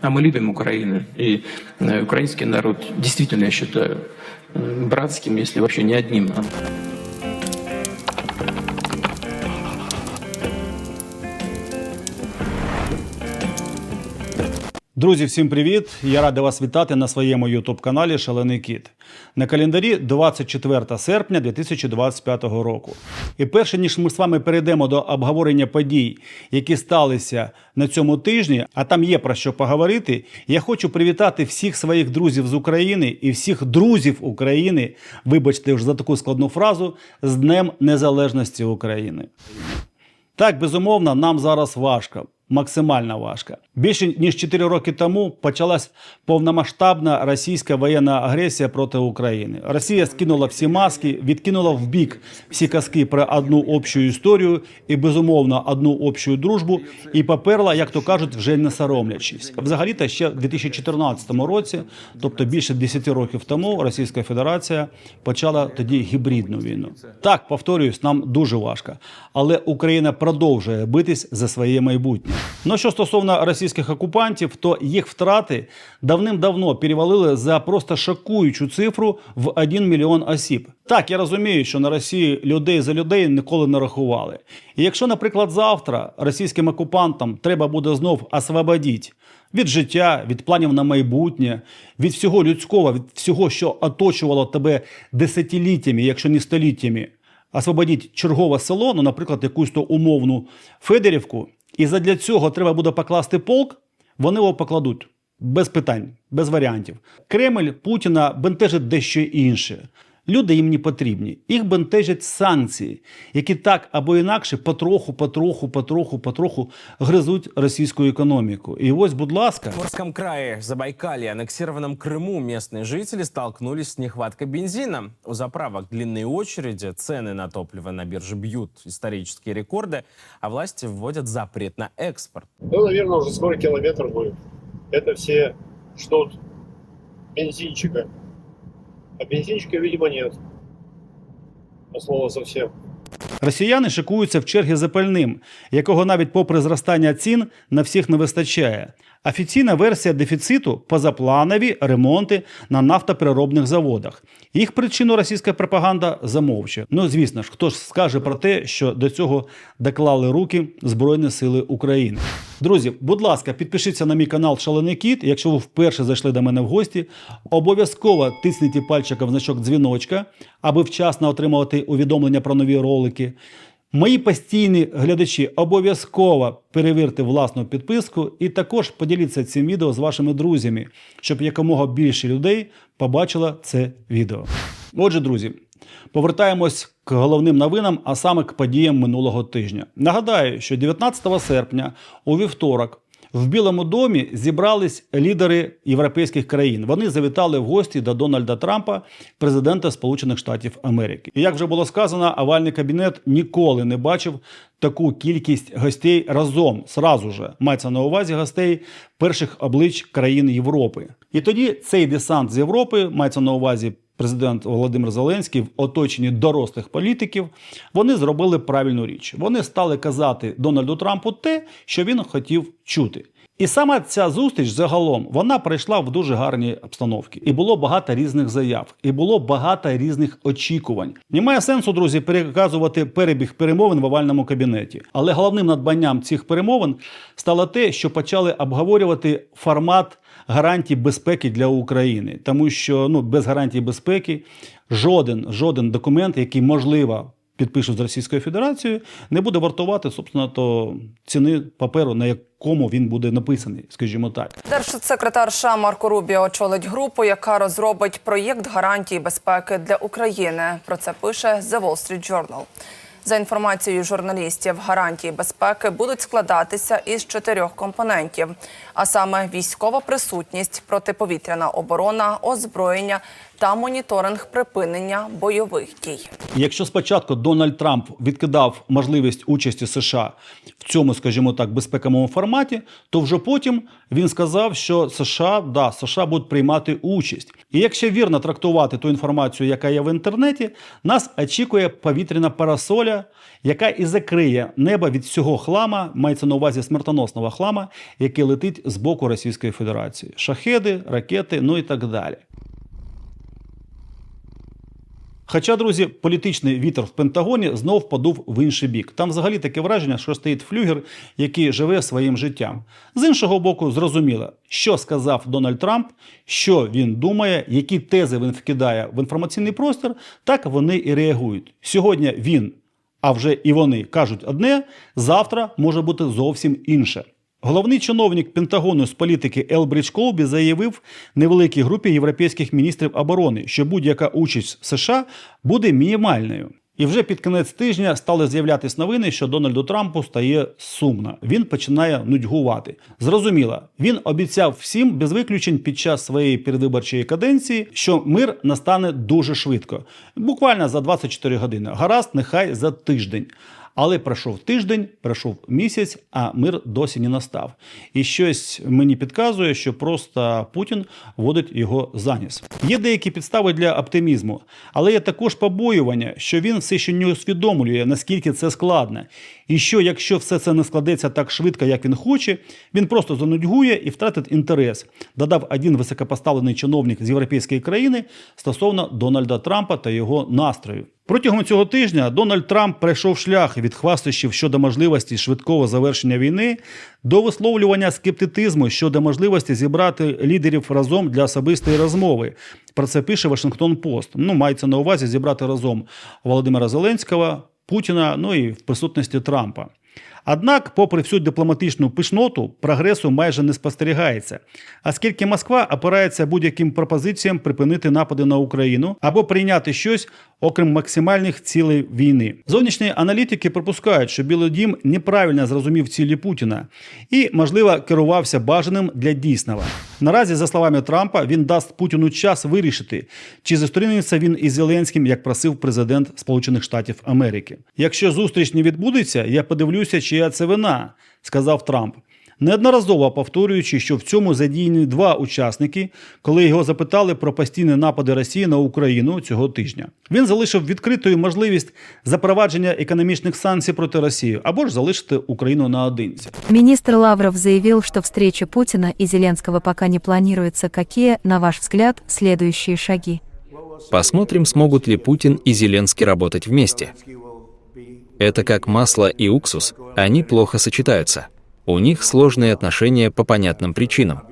А мы любим Украину. И э, украинский народ действительно, я считаю, э, братским, если вообще не одним. Друзі, всім привіт! Я радий вас вітати на своєму youtube каналі Шалений Кіт. На календарі 24 серпня 2025 року. І перше ніж ми з вами перейдемо до обговорення подій, які сталися на цьому тижні, а там є про що поговорити. Я хочу привітати всіх своїх друзів з України і всіх друзів України. Вибачте вже за таку складну фразу з Днем Незалежності України. Так, безумовно, нам зараз важко. Максимально важко. Більше ніж 4 роки тому почалась повномасштабна російська воєнна агресія проти України. Росія скинула всі маски, відкинула в бік всі казки про одну общу історію і безумовно одну общу дружбу, і поперла, як то кажуть, вже не соромлячись. Взагалі-то ще в 2014 році, тобто більше 10 років тому, Російська Федерація почала тоді гібридну війну. Так, повторююсь, нам дуже важко, але Україна продовжує битись за своє майбутнє. Ну що стосовно російських окупантів, то їх втрати давним-давно перевалили за просто шокуючу цифру в 1 мільйон осіб. Так, я розумію, що на Росії людей за людей ніколи не рахували. І якщо, наприклад, завтра російським окупантам треба буде знов освободити від життя, від планів на майбутнє, від всього людського, від всього, що оточувало тебе десятиліттями, якщо не століттями, освободіть чергове село, ну, наприклад, якусь то умовну Федерівку, і задля цього треба буде покласти полк, вони його покладуть. Без питань, без варіантів. Кремль Путіна бентежить дещо інше. Люди їм не потрібні. Їх бентежать санкції, які так або інакше потроху, потроху, потроху, потроху гризуть російську економіку. І ось, будь ласка, В Морском крае, Забайкалье, аннексированном Крыму местные жители столкнулись с нехваткой бензина. У заправок длинные очереди, цены на топливо на бирже бьют исторические рекорды, а власти вводят запрет на экспорт. Ну, наверное, уже скоро километр будет. Это все ждут бензинчика. А бензинчика, видимо, нет. От слова совсем. Росіяни шикуються в черги за пальним, якого навіть попри зростання цін на всіх не вистачає. Офіційна версія дефіциту позапланові ремонти на нафтопереробних заводах. Їх причину російська пропаганда замовчує. Ну звісно ж, хто ж скаже про те, що до цього доклали руки Збройні Сили України. Друзі, будь ласка, підпишіться на мій канал Шалений Кіт. Якщо ви вперше зайшли до мене в гості, обов'язково тисніть пальчиком значок дзвіночка, аби вчасно отримувати увідомлення про нові ролики. Мої постійні глядачі обов'язково перевірте власну підписку і також поділіться цим відео з вашими друзями, щоб якомога більше людей побачило це відео. Отже, друзі, повертаємось к головним новинам, а саме к подіям минулого тижня. Нагадаю, що 19 серпня у вівторок. В Білому домі зібрались лідери європейських країн. Вони завітали в гості до Дональда Трампа, президента Сполучених Штатів Америки. І як вже було сказано, овальний кабінет ніколи не бачив таку кількість гостей разом. Сразу же мається на увазі гостей перших облич країн Європи. І тоді цей десант з Європи мається на увазі. Президент Володимир Зеленський в оточенні дорослих політиків вони зробили правильну річ. Вони стали казати Дональду Трампу те, що він хотів чути. І саме ця зустріч загалом вона пройшла в дуже гарній обстановці. І було багато різних заяв, і було багато різних очікувань. Немає сенсу, друзі, переказувати перебіг перемовин в овальному кабінеті. Але головним надбанням цих перемовин стало те, що почали обговорювати формат гарантій безпеки для України, тому що ну без гарантій безпеки жоден жоден документ, який можливо підпишуть з Російською Федерацією, не буде вартувати собственно то ціни паперу, на якому він буде написаний, скажімо так. Держсекретар США Марко Рубіо очолить групу, яка розробить проєкт гарантій безпеки для України. Про це пише The Wall Street Journal. За інформацією журналістів, гарантії безпеки будуть складатися із чотирьох компонентів: а саме військова присутність, протиповітряна оборона, озброєння та моніторинг припинення бойових дій. Якщо спочатку Дональд Трамп відкидав можливість участі США в цьому, скажімо так, безпековому форматі, то вже потім він сказав, що США да, США будуть приймати участь. І якщо вірно трактувати ту інформацію, яка є в інтернеті, нас очікує повітряна парасоля яка і закриє небо від всього хлама, мається на увазі смертоносного хлама, який летить з боку Російської Федерації. Шахеди, ракети, ну і так далі. Хоча, друзі, політичний вітер в Пентагоні знов подув в інший бік. Там взагалі таке враження, що стоїть флюгер, який живе своїм життям. З іншого боку, зрозуміло, що сказав Дональд Трамп, що він думає, які тези він вкидає в інформаційний простір, так вони і реагують. Сьогодні він, а вже і вони кажуть одне, завтра може бути зовсім інше. Головний чиновник Пентагону з політики Елбридж Колбі заявив невеликій групі європейських міністрів оборони, що будь-яка участь США буде мінімальною. І вже під кінець тижня стали з'являтись новини, що Дональду Трампу стає сумно. Він починає нудьгувати. Зрозуміло, він обіцяв всім без виключень під час своєї передвиборчої каденції, що мир настане дуже швидко, буквально за 24 години. Гаразд, нехай за тиждень. Але пройшов тиждень, пройшов місяць, а мир досі не настав. І щось мені підказує, що просто Путін водить його за ніс. Є деякі підстави для оптимізму, але є також побоювання, що він все ще не усвідомлює, наскільки це складно. І що, якщо все це не складеться так швидко, як він хоче, він просто занудьгує і втратить інтерес. Додав один високопоставлений чиновник з європейської країни стосовно Дональда Трампа та його настрою. Протягом цього тижня Дональд Трамп пройшов шлях від хвастощів щодо можливості швидкого завершення війни до висловлювання скептицизму щодо можливості зібрати лідерів разом для особистої розмови. Про це пише Вашингтон Пост. Ну, мається на увазі зібрати разом Володимира Зеленського, Путіна, ну і в присутності Трампа. Однак, попри всю дипломатичну пишноту, прогресу майже не спостерігається, оскільки Москва опирається будь-яким пропозиціям припинити напади на Україну або прийняти щось, окрім максимальних цілей війни. Зовнішні аналітики припускають, що Білий Дім неправильно зрозумів цілі Путіна і, можливо, керувався бажаним для дійсного. Наразі, за словами Трампа, він дасть Путіну час вирішити, чи зустрінеться він із Зеленським, як просив президент Сполучених Штатів Америки. Якщо зустріч не відбудеться, я подивлюся, чия це вина, сказав Трамп. Неодноразово повторюючи, що в цьому задіяні два учасники, коли його запитали про постійні напади Росії на Україну цього тижня. Він залишив відкритою можливість запровадження економічних санкцій проти Росії або ж залишити Україну наодинці. Министр Лавров заявил, что встреча Путина и Зеленского пока не планируется. Какие, на ваш взгляд, следующие шаги? Посмотрим, смогут ли Путин и Зеленский работать вместе. Это как масло и уксус, они плохо сочетаются. У них сложные отношения по понятным причинам.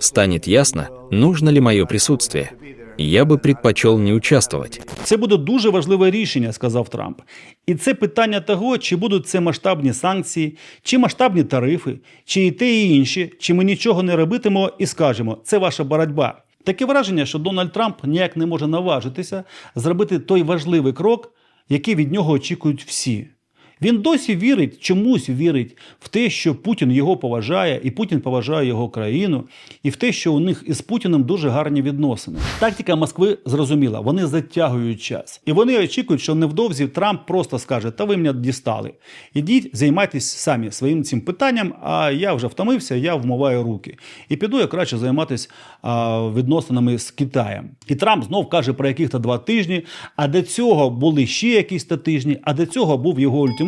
Станет ясно, нужно ли мое присутствие. Я бы предпочел не участвовать. Це буде дуже важливе рішення, сказав Трамп. І це питання того, чи будуть це масштабні санкції, чи масштабні тарифи, чи і те, і інші, чи ми нічого не робитимо і скажемо, це ваша боротьба. Таке враження, що Дональд Трамп ніяк не може наважитися зробити той важливий крок, який від нього очікують всі. Він досі вірить, чомусь вірить в те, що Путін його поважає, і Путін поважає його країну, і в те, що у них із Путіним дуже гарні відносини. Тактика Москви зрозуміла, вони затягують час. І вони очікують, що невдовзі Трамп просто скаже: Та ви мене дістали. Ідіть, займайтесь самі своїм цим питанням, а я вже втомився, я вмиваю руки. І піду я краще займатися відносинами з Китаєм. І Трамп знов каже про яких-то два тижні. А до цього були ще якісь то тижні, а до цього був його ультиматум.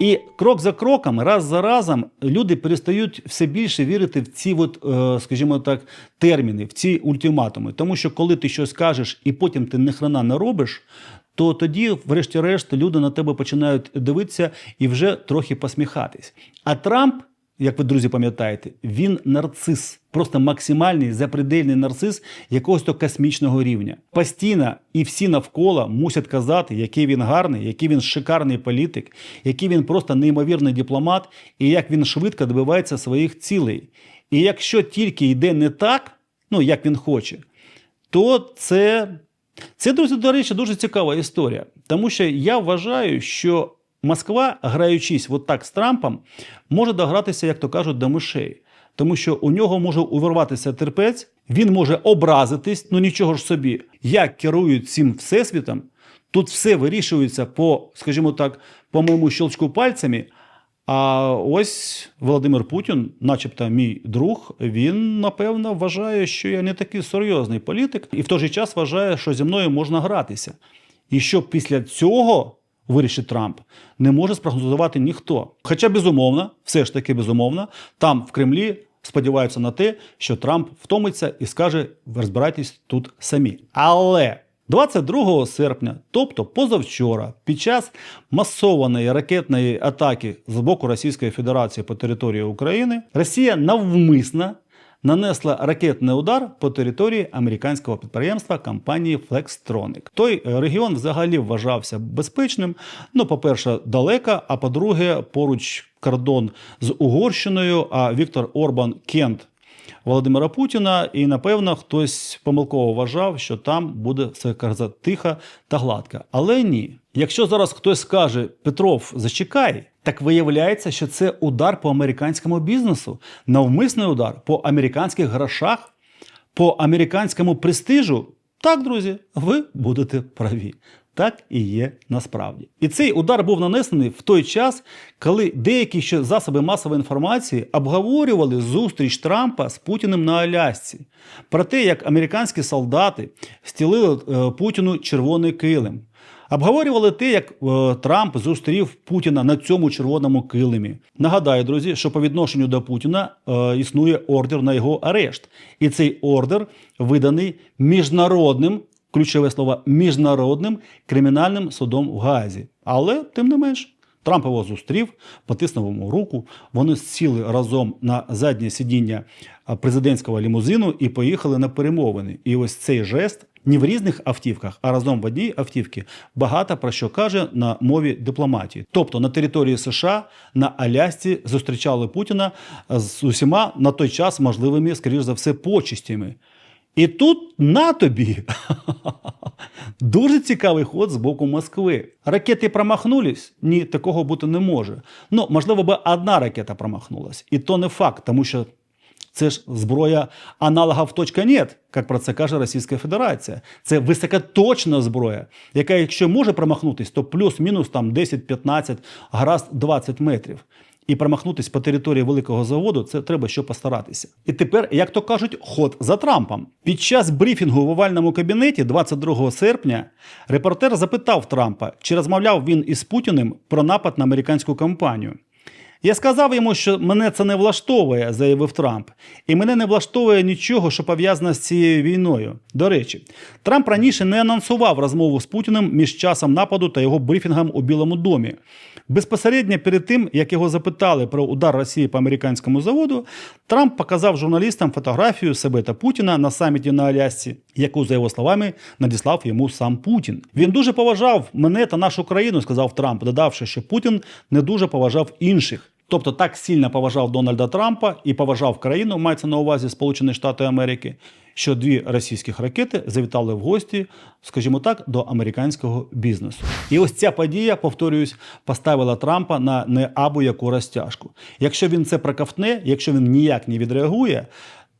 І крок за кроком, раз за разом, люди перестають все більше вірити в ці, от, е, скажімо так, терміни, в ці ультиматуми. Тому що коли ти щось кажеш і потім ти ніхрена не робиш. То тоді, врешті-решт, люди на тебе починають дивитися і вже трохи посміхатись. А Трамп, як ви друзі пам'ятаєте, він нарцис, просто максимальний запредельний нарцис якогось то космічного рівня. Постійно і всі навколо мусять казати, який він гарний, який він шикарний політик, який він просто неймовірний дипломат, і як він швидко добивається своїх цілей. І якщо тільки йде не так, ну як він хоче, то це, це друзі, до речі, дуже цікава історія. Тому що я вважаю, що Москва, граючись от так з Трампом, може догратися, як то кажуть, до мишей. Тому що у нього може увірватися терпець, він може образитись, ну нічого ж собі. Як керують цим всесвітом, тут все вирішується по, скажімо так, по моєму щелчку пальцями. А ось Володимир Путін, начебто мій друг, він напевно вважає, що я не такий серйозний політик, і в той же час вважає, що зі мною можна гратися. І щоб після цього вирішить Трамп, не може спрогнозувати ніхто. Хоча, безумовно, все ж таки безумовно, там в Кремлі сподіваються на те, що Трамп втомиться і скаже: розбирайтесь тут самі. Але 22 серпня, тобто позавчора, під час масованої ракетної атаки з боку Російської Федерації по території України, Росія навмисно нанесла ракетний удар по території американського підприємства компанії Flextronic. Той е, регіон взагалі вважався безпечним. Ну, по-перше, далеко, а по-друге, поруч кордон з Угорщиною. А Віктор Орбан Кент Володимира Путіна, і напевно хтось помилково вважав, що там буде все тихо та гладко. Але ні. Якщо зараз хтось скаже Петров, зачекай, так виявляється, що це удар по американському бізнесу, навмисний удар по американських грошах, по американському престижу. Так, друзі, ви будете праві. Так і є насправді. І цей удар був нанесений в той час, коли деякі ще засоби масової інформації обговорювали зустріч Трампа з Путіним на Алясці про те, як американські солдати стілили е, Путіну червоний килим. Обговорювали те, як е, Трамп зустрів Путіна на цьому червоному килимі. Нагадаю, друзі, що по відношенню до Путіна е, існує ордер на його арешт, і цей ордер виданий міжнародним, ключове слово міжнародним кримінальним судом в Гаазі. Але тим не менш. Трамп його зустрів, потиснув йому руку. Вони сіли разом на заднє сидіння президентського лімузину і поїхали на перемовини. І ось цей жест не в різних автівках, а разом в одній автівці багато про що каже на мові дипломатії. Тобто на території США на Алясці зустрічали Путіна з усіма на той час можливими, скоріш за все, почестями. І тут на тобі дуже цікавий ход з боку Москви. Ракети промахнулись? Ні, такого бути не може. Ну, можливо, би одна ракета промахнулась. І то не факт, тому що це ж зброя аналогів точка нет, як про це каже Російська Федерація. Це високоточна зброя, яка, якщо може промахнутись, то плюс-мінус там 10-15, гаразд 20 метрів. І промахнутись по території великого заводу, це треба що постаратися. І тепер, як то кажуть, ход за Трампом. Під час брифінгу в овальному кабінеті 22 серпня репортер запитав Трампа, чи розмовляв він із Путіним про напад на американську компанію. Я сказав йому, що мене це не влаштовує, заявив Трамп. І мене не влаштовує нічого, що пов'язано з цією війною. До речі, Трамп раніше не анонсував розмову з Путіним між часом нападу та його брифінгом у Білому домі. Безпосередньо перед тим, як його запитали про удар Росії по американському заводу, Трамп показав журналістам фотографію себе та Путіна на саміті на Алясці, яку, за його словами, надіслав йому сам Путін. Він дуже поважав мене та нашу країну, сказав Трамп, додавши, що Путін не дуже поважав інших. Тобто так сильно поважав Дональда Трампа і поважав країну, мається на увазі Сполучені Штати Америки, що дві російських ракети завітали в гості, скажімо так, до американського бізнесу. І ось ця подія, повторююсь, поставила Трампа на неабу яку розтяжку. Якщо він це проковтне, якщо він ніяк не відреагує,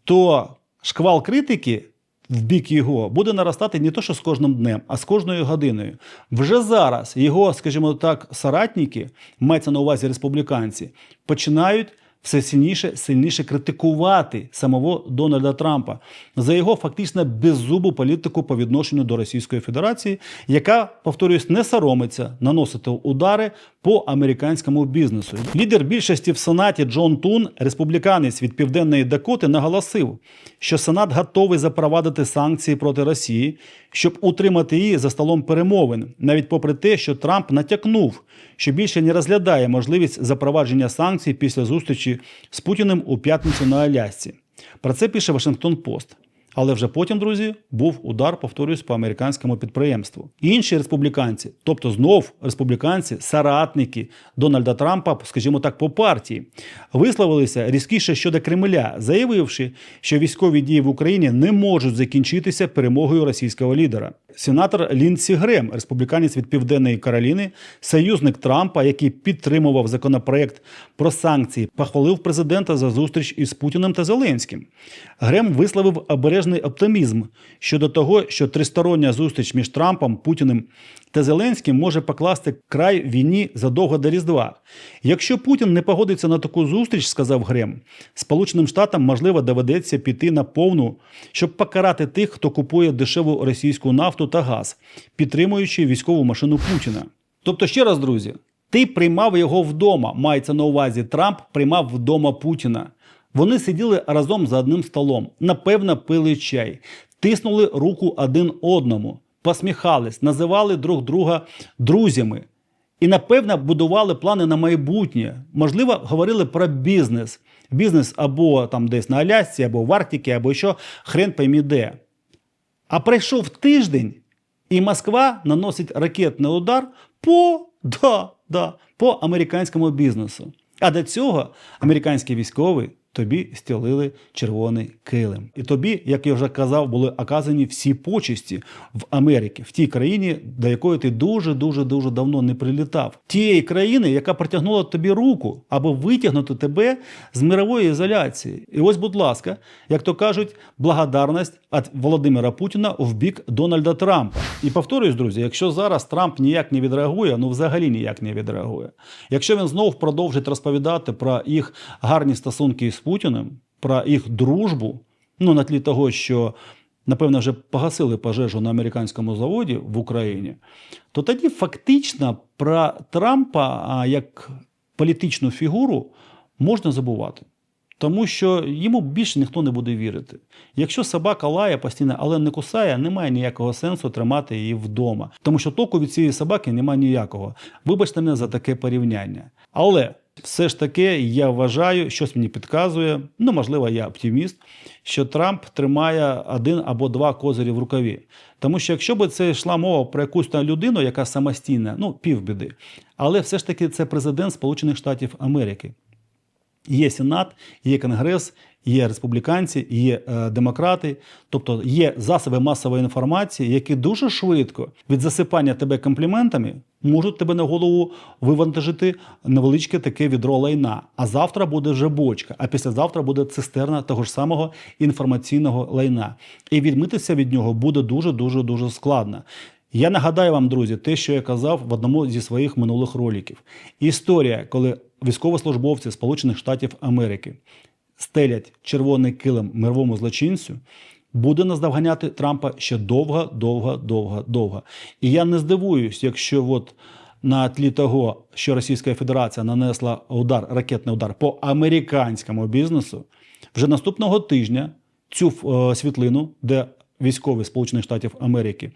то шквал критики. В бік його буде наростати не то, що з кожним днем, а з кожною годиною. Вже зараз його, скажімо так, соратники, мається на увазі республіканці, починають все сильніше, сильніше критикувати самого Дональда Трампа за його фактично беззубу політику по відношенню до Російської Федерації, яка, повторюсь, не соромиться наносити удари по американському бізнесу. Лідер більшості в Сенаті Джон Тун, республіканець від Південної Дакоти, наголосив, що Сенат готовий запровадити санкції проти Росії, щоб утримати її за столом перемовин, навіть попри те, що Трамп натякнув, що більше не розглядає можливість запровадження санкцій після зустрічі з Путіним у п'ятницю на Алясці. Про це пише Вашингтон Пост. Але вже потім, друзі, був удар, повторюсь, по американському підприємству. Інші республіканці, тобто знов республіканці, соратники Дональда Трампа, скажімо так, по партії, висловилися різкіше щодо Кремля, заявивши, що військові дії в Україні не можуть закінчитися перемогою російського лідера. Сенатор Ліндсі Грем, республіканець від Південної Кароліни, союзник Трампа, який підтримував законопроект про санкції, похвалив президента за зустріч із Путіним та Зеленським. Грем висловив обережний оптимізм щодо того, що тристороння зустріч між Трампом, Путіним та Зеленським може покласти край війні задовго до Різдва. Якщо Путін не погодиться на таку зустріч, сказав Грем, Сполученим Штатам можливо доведеться піти на повну, щоб покарати тих, хто купує дешеву російську нафту та газ, підтримуючи військову машину Путіна. Тобто, ще раз, друзі, ти приймав його вдома. Мається на увазі, Трамп приймав вдома Путіна. Вони сиділи разом за одним столом, напевно, пили чай, тиснули руку один одному, посміхались, називали друг друга друзями. І, напевно, будували плани на майбутнє. Можливо, говорили про бізнес. Бізнес або там десь на Алясці, або в Арктиці, або що, хрен поймі де. А пройшов тиждень, і Москва наносить ракетний удар по, да, да, по американському бізнесу. А до цього американські військові тобі стілили червоний килим. І тобі, як я вже казав, були оказані всі почесті в Америці, в тій країні, до якої ти дуже дуже дуже давно не прилітав. Тієї країни, яка протягнула тобі руку, аби витягнути тебе з мирової ізоляції. І ось, будь ласка, як то кажуть, благодарність від Володимира Путіна в бік Дональда Трампа. І повторюсь, друзі, якщо зараз Трамп ніяк не відреагує, ну взагалі ніяк не відреагує. Якщо він знов продовжить розповідати про їх гарні стосунки з Путіним, про їх дружбу, ну на тлі того, що напевно вже погасили пожежу на американському заводі в Україні, то тоді фактично про Трампа як політичну фігуру можна забувати. Тому що йому більше ніхто не буде вірити. Якщо собака лає постійно, але не кусає, немає ніякого сенсу тримати її вдома. Тому що току від цієї собаки немає ніякого. Вибачте мене за таке порівняння. Але все ж таки я вважаю, щось мені підказує, ну можливо, я оптиміст, що Трамп тримає один або два козирі в рукаві. Тому що якщо б це йшла мова про якусь там людину, яка самостійна, ну півбіди, але все ж таки це президент Сполучених Штатів Америки. Є Сенат, є Конгрес, є республіканці, є е, демократи, тобто є засоби масової інформації, які дуже швидко від засипання тебе компліментами можуть тебе на голову вивантажити невеличке таке відро лайна. А завтра буде вже бочка, а післязавтра буде цистерна того ж самого інформаційного лайна. І відмитися від нього буде дуже дуже дуже складно. Я нагадаю вам, друзі, те, що я казав в одному зі своїх минулих роликів. Історія, коли військовослужбовці Сполучених Штатів Америки стелять червоний килим мировому злочинцю, буде наздовганяти Трампа ще довго, довго, довго, довго. І я не здивуюсь, якщо от на тлі того, що Російська Федерація нанесла удар, ракетний удар по американському бізнесу, вже наступного тижня цю е, світлину, де військові Сполучених Штатів Америки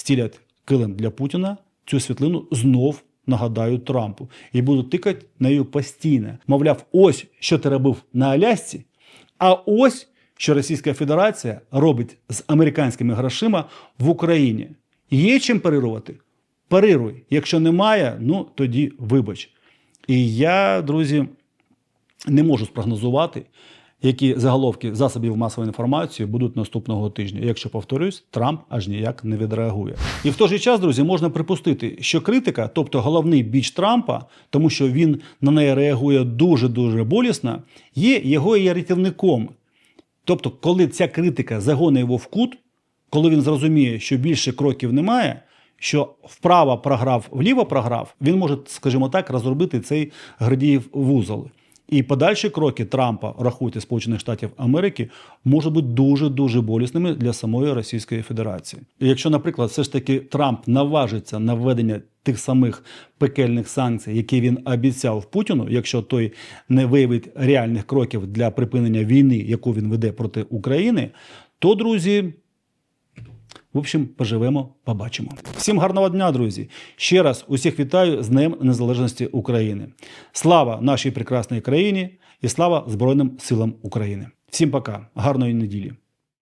стілять килим для Путіна, цю світлину знов нагадають Трампу і будуть тикати нею постійно. Мовляв, ось що ти робив на Алясці, а ось що Російська Федерація робить з американськими грошима в Україні. Є чим парирувати? Парируй. Якщо немає, ну тоді вибач. І я, друзі, не можу спрогнозувати, які заголовки засобів масової інформації будуть наступного тижня. Якщо повторюсь, Трамп аж ніяк не відреагує. І в той же час, друзі, можна припустити, що критика, тобто головний біч Трампа, тому що він на неї реагує дуже дуже болісно, є його і рятівником. Тобто, коли ця критика загоне його в кут, коли він зрозуміє, що більше кроків немає, що вправо програв, вліво програв, він може, скажімо так, розробити цей Гордіїв вузол. І подальші кроки Трампа, рахуйте Сполучених Штатів Америки, можуть бути дуже дуже болісними для самої Російської Федерації. І якщо, наприклад, все ж таки Трамп наважиться на введення тих самих пекельних санкцій, які він обіцяв Путіну, якщо той не виявить реальних кроків для припинення війни, яку він веде проти України, то друзі. В общем, поживемо, побачимо. Всім гарного дня, друзі! Ще раз усіх вітаю з Днем Незалежності України. Слава нашій прекрасній країні і слава Збройним силам України. Всім пока, гарної неділі!